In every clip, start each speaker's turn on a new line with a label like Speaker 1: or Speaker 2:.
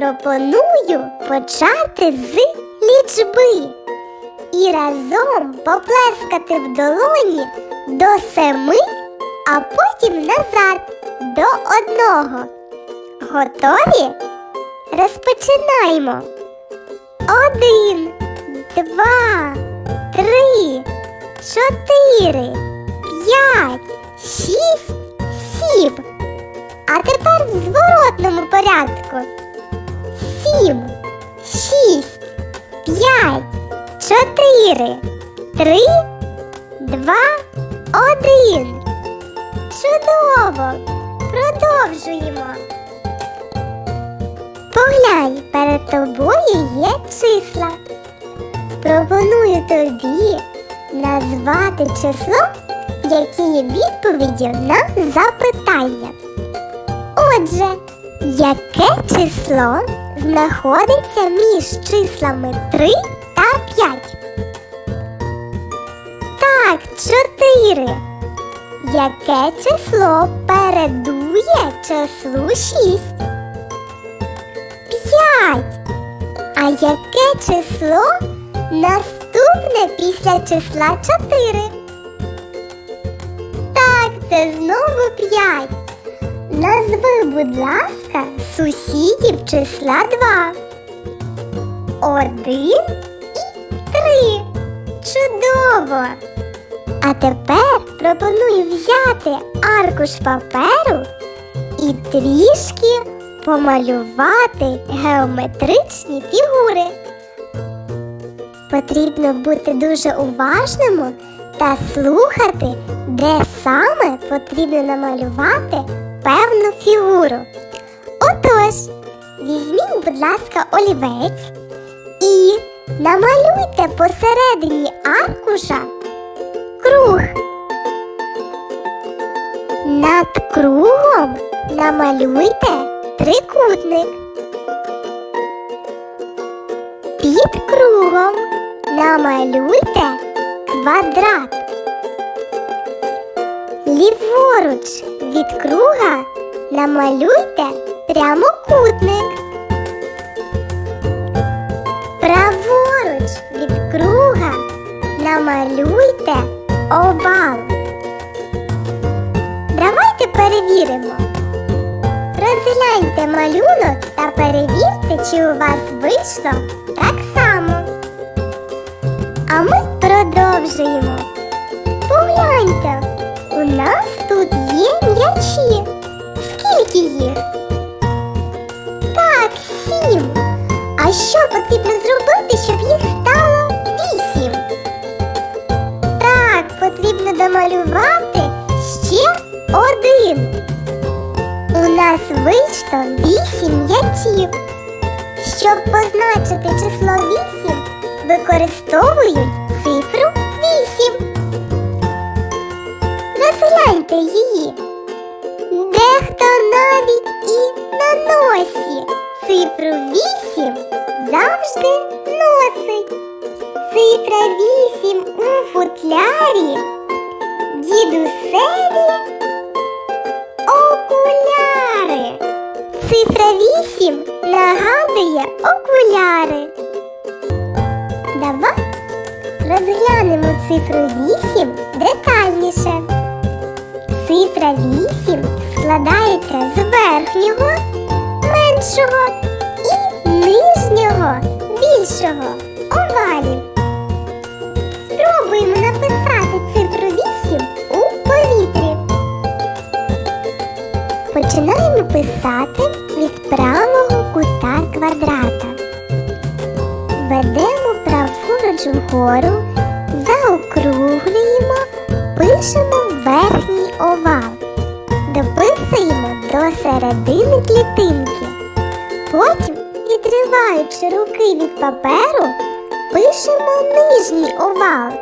Speaker 1: Пропоную почати з лічби і разом поплескати в долоні до семи, а потім назад до одного. Готові? Розпочинаємо. Один, два, три, чотири, п'ять, шість, сім. А тепер в зворотному порядку. Сім, шість, п'ять, чотири, три, два, один. Чудово! Продовжуємо. Поглянь, перед тобою є числа. Пропоную тобі назвати число, яке є відповіддю на запитання. Отже, яке число знаходиться між числами 3 та 5? Так, 4. Яке число передує числу 6? 5. А яке число наступне після числа 4? Так, це знову 5. Назви, будь ласка, сусідів числа 2. Один і три. Чудово! А тепер пропоную взяти аркуш паперу і трішки помалювати геометричні фігури. Потрібно бути дуже уважним та слухати, де саме потрібно намалювати певну фігуру. Отож, візьміть, будь ласка, олівець і намалюйте посередині аркуша круг. Над кругом намалюйте трикутник. Під кругом намалюйте квадрат. Ліворуч від круга намалюйте прямокутник. Праворуч від круга намалюйте овал. Давайте перевіримо. Розгляньте малюнок та перевірте, чи у вас вийшло так само. А ми продовжуємо. Погляньте, м'ячі. Скільки їх? Так, сім. А що потрібно зробити, щоб їх стало вісім? Так, потрібно домалювати ще один. У нас вийшло вісім м'ячів. Щоб позначити число вісім, використовують цифру вісім. Розгляньте її. І носі цифру вісім завжди носить. Цифра вісім у футлярі, дідусеві окуляри. Цифра вісім нагадує окуляри. Давай розглянемо цифру вісім детальніше. Цифра 8 складається з верхнього меншого і нижнього більшого овалів. Спробуємо написати цифру 8 у повітрі. Починаємо писати від правого кута квадрата. Ведемо праворуч вгору, заокруглюємо, пишемо верхній овал. Дописуємо до середини клітинки. Потім, відриваючи руки від паперу, пишемо нижній овал.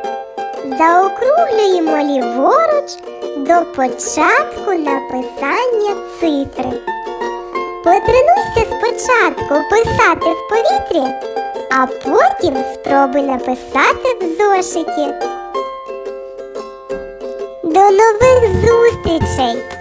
Speaker 1: Заокруглюємо ліворуч до початку написання цифри. Потренуйся спочатку писати в повітрі, а потім спробуй написати в зошиті. До нових зустрічей!